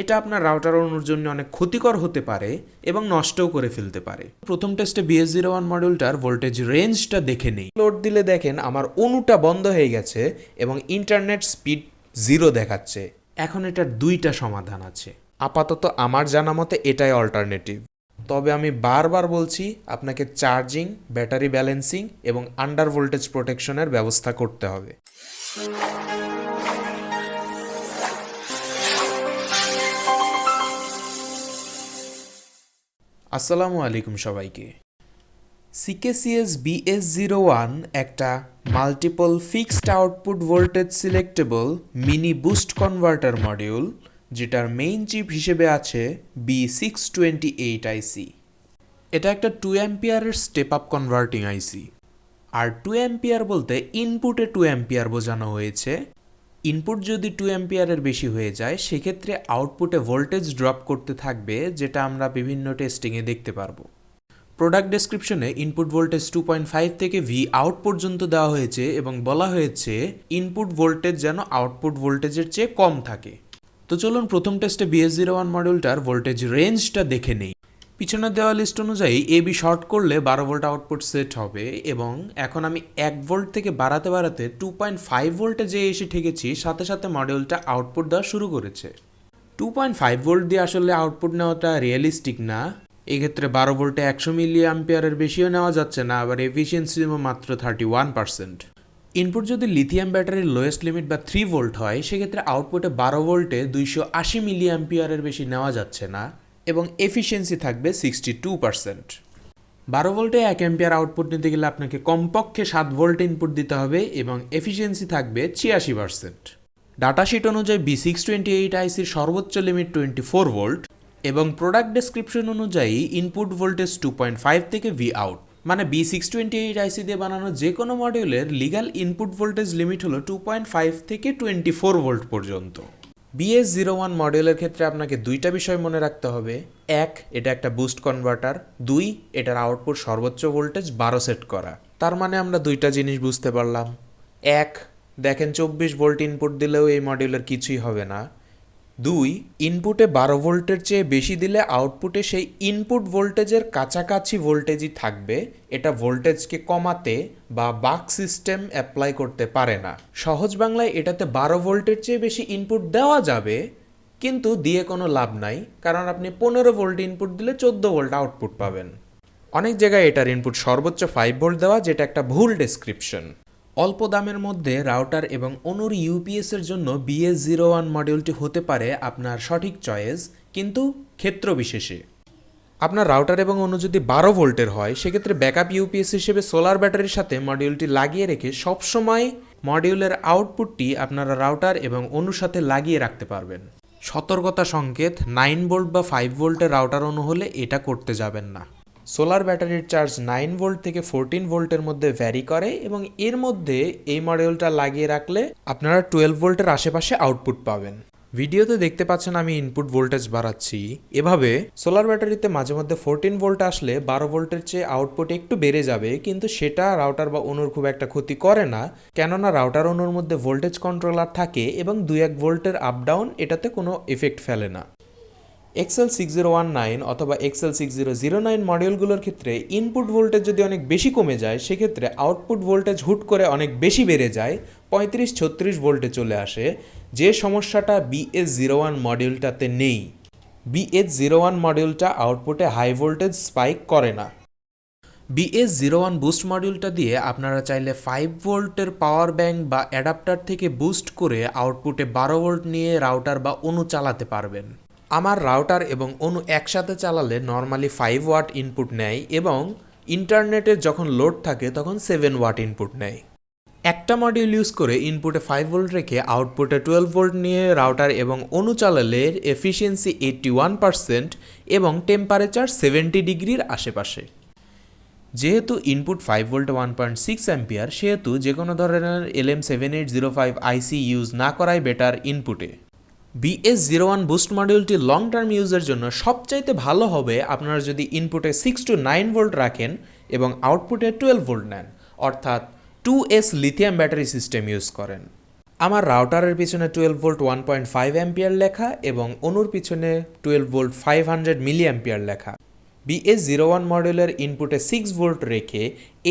এটা আপনার রাউটার অনুর জন্য অনেক ক্ষতিকর হতে পারে এবং নষ্টও করে ফেলতে পারে। প্রথম টেস্টে বিএস জিরো ওয়ান মডিউলটার ভোল্টেজ রেঞ্জটা দেখে নেই। লোড দিলে দেখেন আমার অনুটা বন্ধ হয়ে গেছে এবং ইন্টারনেট স্পিড জিরো দেখাচ্ছে। এখন এটার দুইটা সমাধান আছে। আপাতত আমার জানা মতে এটাই অল্টারনেটিভ তবে আমি বারবার বলছি, আপনাকে চার্জিং ব্যাটারি ব্যালেন্সিং এবং আন্ডার ভোল্টেজ প্রোটেকশনের ব্যবস্থা করতে হবে। আসসালামু আলাইকুম সবাইকে। সিকেসিএস বিএস জিরো ওয়ান একটা multiple fixed output voltage selectable mini boost converter module যেটার মেইন চিপ হিসেবে আছে B six twenty eight IC এটা একটা টু অ্যাম্পিয়ারের স্টেপ আপ কনভার্টিং আইসি আর টু অ্যাম্পিয়ার বলতে ইনপুটে টু অ্যাম্পিয়ার বোঝানো হয়েছে ইনপুট যদি টু অ্যাম্পিয়ারের বেশি হয়ে যায়, সেক্ষেত্রে আউটপুটে ভোল্টেজ ড্রপ করতে থাকবে, যেটা আমরা বিভিন্ন টেস্টিংয়ে দেখতে পারব। প্রোডাক্ট ডেসক্রিপশনে input voltage two point five থেকে ভি আউট পর্যন্ত দেওয়া হয়েছে এবং বলা হয়েছে ইনপুট ভোল্টেজ যেন আউটপুট ভোল্টেজের চেয়ে কম থাকে। তো চলুন প্রথম টেস্টে বিএস জিরো ওয়ান মডেলটার ভোল্টেজ রেঞ্জটা দেখে নেই। পিছনের দেওয়া লিস্ট অনুযায়ী এ বি শর্ট করলে বারো ভোল্ট আউটপুট সেট হবে এবং এখন আমি এক ভোল্ট থেকে বাড়াতে বাড়াতে টু পয়েন্ট ফাইভ ভোল্টে যে এসে ঠেকেছি, সাথে সাথে মডিউলটা আউটপুট দেওয়া শুরু করেছে। টু পয়েন্ট ফাইভ ভোল্ট দিয়ে আসলে আউটপুট নেওয়াটা রিয়েলিস্টিক না। এক্ষেত্রে বারো ভোল্টে একশো মিলি অ্যাম্পিয়ারের বেশিও নেওয়া যাচ্ছে না, আবার এফিসিয়েন্সিও মাত্র থার্টি ওয়ান পার্সেন্ট ইনপুট যদি লিথিয়াম ব্যাটারির লোয়েস্ট লিমিট বা থ্রি ভোল্ট হয়, সেক্ষেত্রে আউটপুটে বারো ভোল্টে দুইশো আশি মিলি অ্যাম্পিয়ারের বেশি নেওয়া যাচ্ছে না। এবং এফিসিয়েন্সি থাকবে সিক্সটি টু পার্সেন্ট বারো ভোল্টে এক অ্যাম্পিয়ার আউটপুট নিতে গেলে আপনাকে কমপক্ষে সাত ভোল্ট ইনপুট দিতে হবে এবং এফিসিয়েন্সি থাকবে ছিয়াশি পার্সেন্ট ডাটাশিট অনুযায়ী বি সিক্স টোয়েন্টি এইট আইসির সর্বোচ্চ লিমিট টোয়েন্টি ফোর ভোল্ট এবং প্রোডাক্ট ডেসক্রিপশন অনুযায়ী input voltage two point five থেকে ভি আউট মানে B six twenty eight IC দিয়ে বানানো যে কোনো মডিউলের লিগাল ইনপুট ভোল্টেজ লিমিট হলো টু পয়েন্ট ফাইভ থেকে টোয়েন্টি ফোর ভোল্ট পর্যন্ত। বিএস জিরো ওয়ান মডেলের ক্ষেত্রে আপনাকে দুইটা বিষয় মনে রাখতে হবে। এক, এটা একটা বুস্ট কনভার্টার দুই, এটার আউটপুট সর্বোচ্চ ভোল্টেজ বারো সেট করা। তার মানে আমরা দুইটা জিনিস বুঝতে পারলাম। এক, দেখেন চব্বিশ ভোল্ট ইনপুট দিলেও এই মডিউলের কিছুই হবে না। দুই ইনপুটে বারো ভোল্টের চেয়ে বেশি দিলে আউটপুটে সেই ইনপুট ভোল্টেজের কাছাকাছি ভোল্টেজই থাকবে, এটা ভোল্টেজকে কমাতে বা বাক সিস্টেম অ্যাপ্লাই করতে পারে না। সহজ বাংলায় এটাতে বারো ভোল্টের চেয়ে বেশি ইনপুট দেওয়া যাবে, কিন্তু দিয়ে কোনো লাভ নাই, কারণ আপনি পনেরো ভোল্ট ইনপুট দিলে চোদ্দ ভোল্ট আউটপুট পাবেন। অনেক জায়গায় এটার ইনপুট সর্বোচ্চ ফাইভ ভোল্ট দেওয়া, যেটা একটা ভুল ডেসক্রিপশন অল্প দামের মধ্যে রাউটার এবং অনুর ইউপিএসের জন্য বিএস জিরো ওয়ান মডিউলটি হতে পারে আপনার সঠিক চয়েস, কিন্তু ক্ষেত্র বিশেষে। আপনার রাউটার এবং অনু যদি বারো ভোল্টের হয়, সেক্ষেত্রে ব্যাকআপ ইউপিএস হিসেবে সোলার ব্যাটারির সাথে মডিউলটি লাগিয়ে রেখে সবসময় মডিউলের আউটপুটটি আপনারা রাউটার এবং অনুর সাথে লাগিয়ে রাখতে পারবেন। সতর্কতা সংকেত নাইন ভোল্ট বা ফাইভ ভোল্টের রাউটার অনু হলে এটা করতে যাবেন না। সোলার ব্যাটারির চার্জ নাইন ভোল্ট থেকে ফোরটিন ভোল্টের মধ্যে ভ্যারি করে এবং এর মধ্যে এই মডিউলটা লাগিয়ে রাখলে আপনারা টুয়েলভ ভোল্টের আশেপাশে আউটপুট পাবেন। ভিডিওতে দেখতে পাচ্ছেন আমি ইনপুট ভোল্টেজ বাড়াচ্ছি। এভাবে সোলার ব্যাটারিতে মাঝে মধ্যে ফোরটিন ভোল্ট আসলে বারো ভোল্টের চেয়ে আউটপুট একটু বেড়ে যাবে, কিন্তু সেটা রাউটার বা অনুর খুব একটা ক্ষতি করে না, কেননা রাউটার অনুর মধ্যে ভোল্টেজ কন্ট্রোলার থাকে এবং দুই এক ভোল্টের আপ ডাউন এটাতে কোনো এফেক্ট ফেলে না। XL six zero one nine অথবা XL six zero zero nine মডিউলগুলোর ক্ষেত্রে ইনপুট ভোল্টেজ যদি অনেক বেশি কমে যায়, সেক্ষেত্রে আউটপুট ভোল্টেজ হুট করে অনেক বেশি বেড়ে যায়, পঁয়ত্রিশ ছত্রিশ ভোল্টে চলে আসে। যে সমস্যাটা বিএস জিরো ওয়ান মডিউলটাতে নেই। বিএস জিরো ওয়ান মডিউলটা আউটপুটে হাই ভোল্টেজ স্পাইক করে না। বিএস জিরো ওয়ান বুস্ট মডিউলটা দিয়ে আপনারা চাইলে ফাইভ ভোল্টের পাওয়ার ব্যাংক বা অ্যাডাপ্টার থেকে বুস্ট করে আউটপুটে বারো ভোল্ট নিয়ে রাউটার বা অনু চালাতে পারবেন। আমার রাউটার এবং অনু একসাথে চালালে নর্মালি ফাইভ ওয়াট ইনপুট নেয় এবং ইন্টারনেটের যখন লোড থাকে তখন সেভেন ওয়াট ইনপুট নেয়। একটা মডিউল ইউজ করে ইনপুটে ফাইভ ভোল্ট রেখে আউটপুটে টুয়েলভ ভোল্ট নিয়ে রাউটার এবং অনু চালালে এফিসিয়েন্সি এইট্টি ওয়ান পার্সেন্ট এবং টেম্পারেচার সেভেন্টি ডিগ্রির আশেপাশে। যেহেতু input five volt one point six ampere সেহেতু যে কোনো ধরনের L M seven eight zero five IC use না করাই বেটার ইনপুটে বিএস জিরো ওয়ান বুস্ট মডিউলটি লং টার্ম ইউজের জন্য সবচাইতে ভালো হবে আপনারা যদি ইনপুটে সিক্স টু নাইন ভোল্ট রাখেন এবং আউটপুটে টুয়েলভ ভোল্ট নেন, অর্থাৎ two S lithium battery system use করেন। আমার রাউটারের পিছনে twelve volt one point five ampere লেখা এবং অনুর পিছনে twelve volt five hundred milli ampere লেখা বিএস জিরো ওয়ান মডেলের ইনপুটে সিক্স ভোল্ট রেখে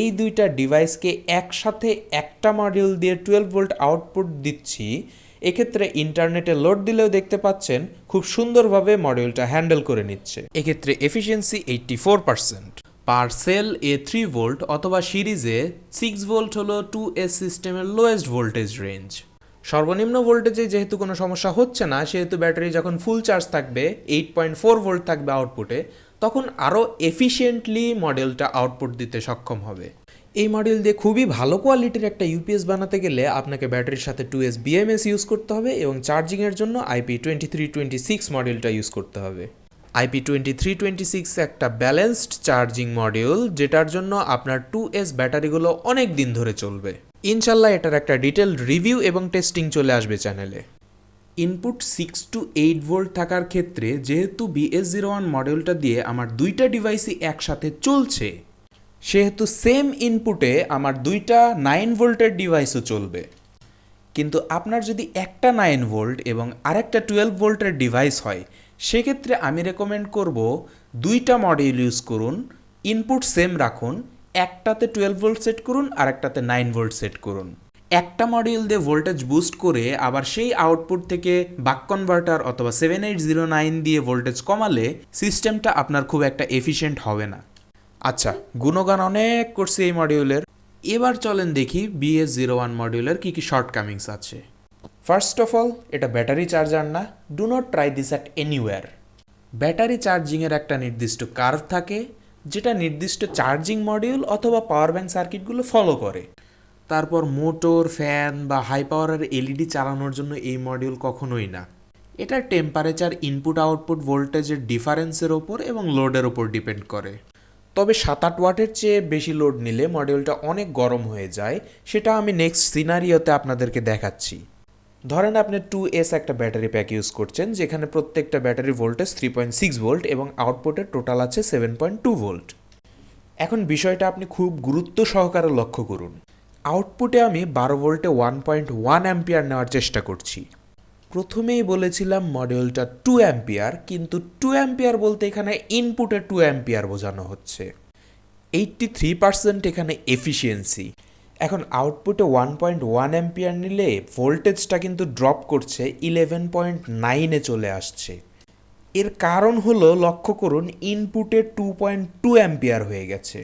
এই দুইটা ডিভাইসকে একসাথে একটা মডিউল দিয়ে টুয়েলভ ভোল্ট আউটপুট দিচ্ছি এক্ষেত্রে ইন্টারনেটে লোড দিলেও দেখতে পাচ্ছেন খুব সুন্দরভাবে মডিউলটা হ্যান্ডেল করে নিচ্ছে। এক্ষেত্রে efficiency eighty four percent. Parallel এ থ্রি ভোল্ট অথবা সিরিজে সিক্স ভোল্ট হলো টু এস সিস্টেমের লোয়েস্ট ভোল্টেজ রেঞ্জ। সর্বনিম্ন ভোল্টেজে যেহেতু কোনো সমস্যা হচ্ছে না, সেহেতু ব্যাটারি যখন ফুল চার্জ থাকবে, এইট পয়েন্ট ফোর ভোল্ট থাকবে আউটপুটে, তখন আরও এফিশিয়েন্টলি মডেলটা আউটপুট দিতে সক্ষম হবে। এই মডেল দিয়ে খুবই ভালো কোয়ালিটির একটা ইউপিএস বানাতে গেলে আপনাকে ব্যাটারির সাথে টু এস বিএমএস ইউজ করতে হবে এবং চার্জিংয়ের জন্য IP twenty three twenty six মডেলটা ইউজ করতে হবে। IP twenty three twenty six একটা ব্যালেন্সড চার্জিং মডিউল যেটার জন্য আপনার টু এস ব্যাটারিগুলো অনেক দিন ধরে চলবে। ইনশাল্লাহ এটার একটা ডিটেল রিভিউ এবং টেস্টিং চলে আসবে চ্যানেলে input six to eight volt থাকার ক্ষেত্রে যেহেতু বিএস জিরো ওয়ান মডেলটা দিয়ে আমার দুইটা ডিভাইসই একসাথে চলছে সেহেতু সেম ইনপুটে আমার দুইটা নাইন ভোল্টের ডিভাইসও চলবে। কিন্তু আপনার যদি একটা নাইন ভোল্ট এবং আরেকটা টুয়েলভ ভোল্টের ডিভাইস হয়, সেক্ষেত্রে আমি রেকমেন্ড করব দুইটা মডিউল ইউজ করুন ইনপুট সেম রাখুন, একটাতে টুয়েলভ ভোল্ট সেট করুন আর একটাতে নাইন ভোল্ট সেট করুন। একটা মডিউল দিয়ে ভোল্টেজ বুস্ট করে আবার সেই আউটপুট থেকে বাক কনভার্টার অথবা সেভেন এইট জিরো নাইন দিয়ে ভোল্টেজ কমালে সিস্টেমটা আপনার খুব একটা এফিশিয়েন্ট হবে না। আচ্ছা গুণগান অনেক করছে এই মডিউলের। এবার চলেন দেখি বিএস জিরো ওয়ান মডিউলের কী কী শর্টকামিংস আছে। ফার্স্ট অফ অল এটা ব্যাটারি চার্জার না do not try this at anywhere battery চার্জিংয়ের একটা নির্দিষ্ট কার্ভ থাকে, যেটা নির্দিষ্ট চার্জিং মডিউল অথবা পাওয়ার ব্যাংক সার্কিটগুলো ফলো করে। তারপর মোটর ফ্যান বা হাই পাওয়ারের এলইডি চালানোর জন্য এই মডিউল কখনোই না। এটা টেম্পারেচার ইনপুট আউটপুট ভোল্টেজের ডিফারেন্সের ওপর এবং লোডের ওপর ডিপেন্ড করে। তবে সাত আট ওয়াটের চেয়ে বেশি লোড নিলে মডিউলটা অনেক গরম হয়ে যায়, সেটা আমি নেক্সট সিনারিওতে আপনাদেরকে দেখাচ্ছি। ধরেন আপনি টু এস একটা ব্যাটারি প্যাক ইউজ করছেন, যেখানে প্রত্যেকটা battery voltage three point six volt এবং আউটপুটের টোটাল আছে সেভেন পয়েন্ট টু ভোল্ট এখন বিষয়টা আপনি খুব গুরুত্ব সহকারে লক্ষ্য করুন। আউটপুটে আমি বারো ভোল্টে ওয়ান পয়েন্ট ওয়ান অ্যাম্পিয়ার নেওয়ার চেষ্টা করছি। প্রথমেই বলেছিলাম মডিউলটা টু অ্যাম্পিয়ার কিন্তু টু অ্যাম্পিয়ার বলতে এখানে ইনপুটে টু অ্যাম্পিয়ার বোঝানো হচ্ছে। এইট্টি থ্রি পার্সেন্ট এখানে এফিসিয়েন্সি এখন আউটপুটে ওয়ান পয়েন্ট ওয়ান অ্যাম্পিয়ার নিলে ভোল্টেজটা কিন্তু ড্রপ করছে ইলেভেন পয়েন্ট নাইনে চলে আসছে। এর কারণ হলো, লক্ষ্য করুন ইনপুটে টু পয়েন্ট টু অ্যাম্পিয়ার হয়ে গেছে।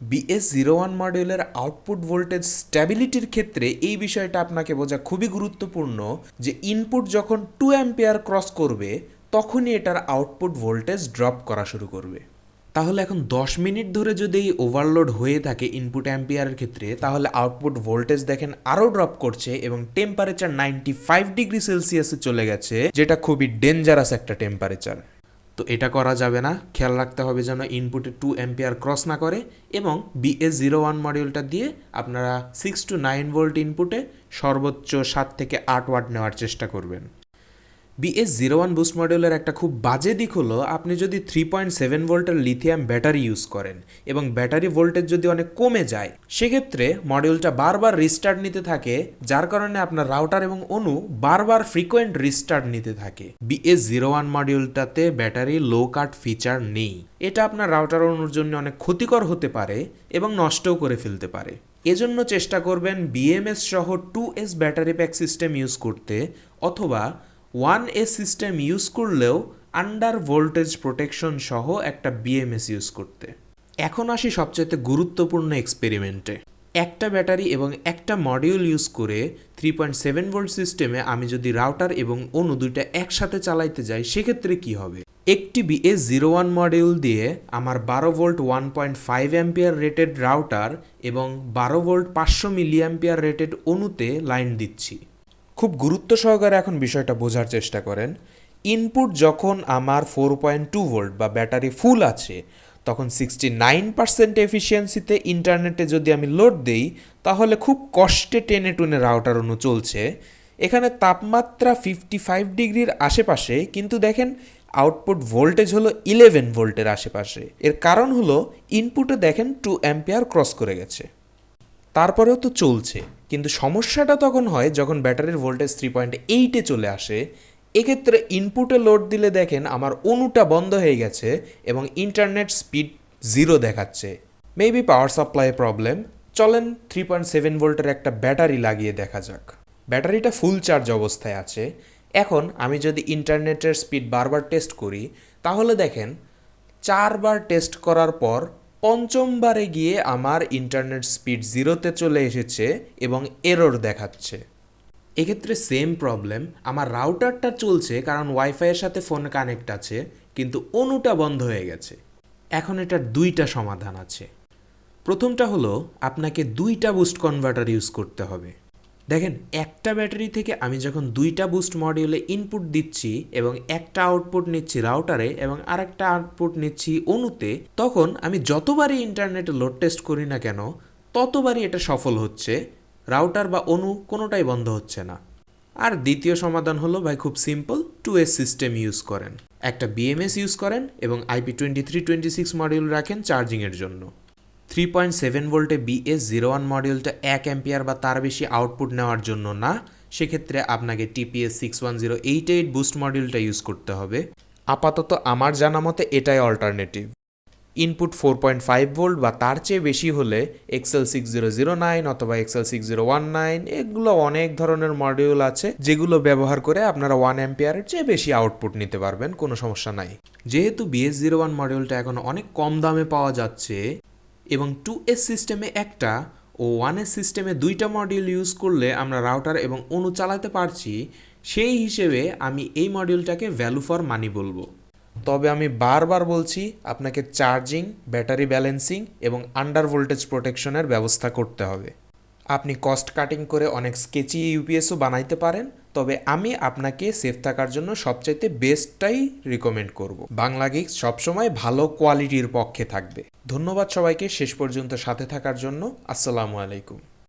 বিএস জিরো ওয়ান মডিউলের আউটপুট ভোল্টেজ স্ট্যাবিলিটির ক্ষেত্রে এই বিষয়টা আপনাকে বোঝা খুবই গুরুত্বপূর্ণ যে ইনপুট যখন টু অ্যাম্পিয়ার ক্রস করবে, তখনই এটার আউটপুট ভোল্টেজ ড্রপ করা শুরু করবে। তাহলে এখন দশ মিনিট ধরে যদি এই ওভারলোড হয়ে থাকে ইনপুট অ্যাম্পিয়ারের ক্ষেত্রে, তাহলে আউটপুট ভোল্টেজ দেখেন আরও ড্রপ করছে এবং টেম্পারেচার নাইনটি ফাইভ ডিগ্রি সেলসিয়াসে চলে গেছে, যেটা খুবই ডেঞ্জারাস একটা টেম্পারেচার তো এটা করা যাবে না। খেয়াল রাখতে হবে যেন ইনপুটে টু অ্যাম্পিয়ার ক্রস না করে এবং বিএস জিরো ওয়ান মডিউলটা দিয়ে আপনারা সিক্স টু নাইন ভোল্ট ইনপুটে সর্বোচ্চ সাত থেকে আট ওয়াট নেওয়ার চেষ্টা করবেন। বিএস জিরো ওয়ান বুস্ট মডিউলের একটা খুব বাজে দিক হলো, আপনি যদি থ্রি পয়েন্ট সেভেন ভোল্টের লিথিয়াম ব্যাটারি ইউজ করেন এবং ব্যাটারি ভোল্টেজ যদি অনেক কমে যায়, সেক্ষেত্রে মডিউলটা বারবার রিস্টার্ট নিতে থাকে, যার কারণে আপনার রাউটার এবং অনু বারবার ফ্রিকোয়েন্ট রিস্টার্ট নিতে থাকে। বিএস জিরো ওয়ান মডিউলটাতে ব্যাটারি লো কাট ফিচার নেই। এটা আপনার রাউটার অনুর জন্য অনেক ক্ষতিকর হতে পারে এবং নষ্টও করে ফেলতে পারে। এজন্য চেষ্টা করবেন বিএমএস সহ two S battery pack system use করতে, অথবা ওয়ান এস সিস্টেম ইউজ করলেও আন্ডার ভোল্টেজ প্রোটেকশন সহ একটা বিএমএস ইউজ করতে। এখন আসি সবচাইতে গুরুত্বপূর্ণ এক্সপেরিমেন্টে। একটা ব্যাটারি এবং একটা মডিউল ইউজ করে থ্রি পয়েন্ট সেভেন ভোল্ট সিস্টেমে আমি যদি রাউটার এবং অনু দুইটা একসাথে চালাইতে যাই, সেক্ষেত্রে কি হবে? একটি বিএস জিরো ওয়ান মডিউল দিয়ে আমার বারো volt one point five ampere rated router এবং বারো ভোল্ট পাঁচশো মিলি অ্যাম্পিয়ার রেটেড অনুতে লাইন দিচ্ছি। খুব গুরুত্ব সহকারে এখন বিষয়টা বোঝার চেষ্টা করেন। ইনপুট যখন আমার ফোর পয়েন্ট টু ভোল্ট বা ব্যাটারি ফুল আছে, তখন সিক্সটি নাইন পার্সেন্ট এফিসিয়েন্সিতে ইন্টারনেটে যদি আমি লোড দেই, তাহলে খুব কষ্টে টেনে টুনে রাউটার অনু চলছে। এখানে তাপমাত্রা ফিফটি ফাইভ ডিগ্রির আশেপাশে, কিন্তু দেখেন আউটপুট ভোল্টেজ হলো ইলেভেন ভোল্টের আশেপাশে। এর কারণ হলো, ইনপুটে দেখেন টু অ্যাম্পিয়ার ক্রস করে গেছে। তারপরেও তো চলছে, কিন্তু সমস্যাটা তখন হয় যখন ব্যাটারির ভোল্টেজ থ্রি পয়েন্ট এইটে চলে আসে। এক্ষেত্রে ইনপুটে লোড দিলে দেখেন আমার অনুটা বন্ধ হয়ে গেছে এবং ইন্টারনেট স্পিড জিরো দেখাচ্ছে। মেবি পাওয়ার সাপ্লাই প্রবলেম চলেন থ্রি পয়েন্ট সেভেন ভোল্টের একটা ব্যাটারি লাগিয়ে দেখা যাক। ব্যাটারিটা ফুল চার্জ অবস্থায় আছে। এখন আমি যদি ইন্টারনেটের স্পিড বারবার টেস্ট করি, তাহলে দেখেন চারবার টেস্ট করার পর পঞ্চমবারে গিয়ে আমার ইন্টারনেট স্পিড জিরোতে চলে এসেছে এবং এরর দেখাচ্ছে। এক্ষেত্রে সেম প্রবলেম আমার রাউটারটা চলছে কারণ ওয়াইফাইয়ের সাথে ফোন কানেক্ট আছে, কিন্তু অনুটা বন্ধ হয়ে গেছে। এখন এটার দুইটা সমাধান আছে। প্রথমটা হলো, আপনাকে দুইটা বুস্ট কনভার্টার ইউজ করতে হবে। দেখেন, একটা ব্যাটারি থেকে আমি যখন দুইটা বুস্ট মডিউলে ইনপুট দিচ্ছি এবং একটা আউটপুট নিচ্ছি রাউটারে এবং আরেকটা আউটপুট নিচ্ছি অনুতে তখন আমি যতবারই ইন্টারনেটে লোড টেস্ট করি না কেন, ততবারই এটা সফল হচ্ছে। রাউটার বা অনু কোনোটাই বন্ধ হচ্ছে না। আর দ্বিতীয় সমাধান হলো ভাই খুব simple two S system use করেন। একটা বিএমএস ইউজ করেন এবং IP twenty three twenty six module রাখেন চার্জিংয়ের জন্য। থ্রি পয়েন্ট সেভেন ভোল্টে বিএস জিরো ওয়ান মডিউলটা এক অ্যাম্পিয়ার বা তার বেশি আউটপুট নেওয়ার জন্য না, সেক্ষেত্রে আপনাকে TPS six one zero eight eight boost মডিউলটা use করতে হবে। আপাতত আমার জানা মতে এটাই alternative input four point five volt বা তার চেয়ে বেশি হলে XL six zero zero nine অথবা XL six zero one nine এগুলো অনেক ধরনের মডিউল আছে যেগুলো ব্যবহার করে আপনারা ওয়ান অ্যাম্পিয়ারের চেয়ে বেশি আউটপুট নিতে পারবেন, কোনো সমস্যা নাই। যেহেতু বিএস জিরো ওয়ান মডিউলটা এখন অনেক কম দামে পাওয়া যাচ্ছে এবং টু এস সিস্টেমে একটা ও ওয়ান এস সিস্টেমে দুইটা মডিউল ইউজ করলে আমরা রাউটার এবং অনু চালাতে পারছি, সেই হিসেবে আমি এই মডিউলটাকে ভ্যালু ফর মানি বলব। তবে আমি বারবার বলছি, আপনাকে চার্জিং ব্যাটারি ব্যালেন্সিং এবং আন্ডার ভোল্টেজ প্রোটেকশনের ব্যবস্থা করতে হবে। আপনি কস্ট কাটিং করে অনেক স্কেচি ইউপিএসও বানাইতে পারেন তবে আমি আপনাকে সেফ থাকার জন্য সবচাইতে বেস্টটাই রিকমেন্ড করব। বাংলা গিক্স সবসময় ভালো কোয়ালিটির পক্ষে থাকবে। ধন্যবাদ সবাইকে, শেষ পর্যন্ত সাথে থাকার জন্য। আসসালামু আলাইকুম।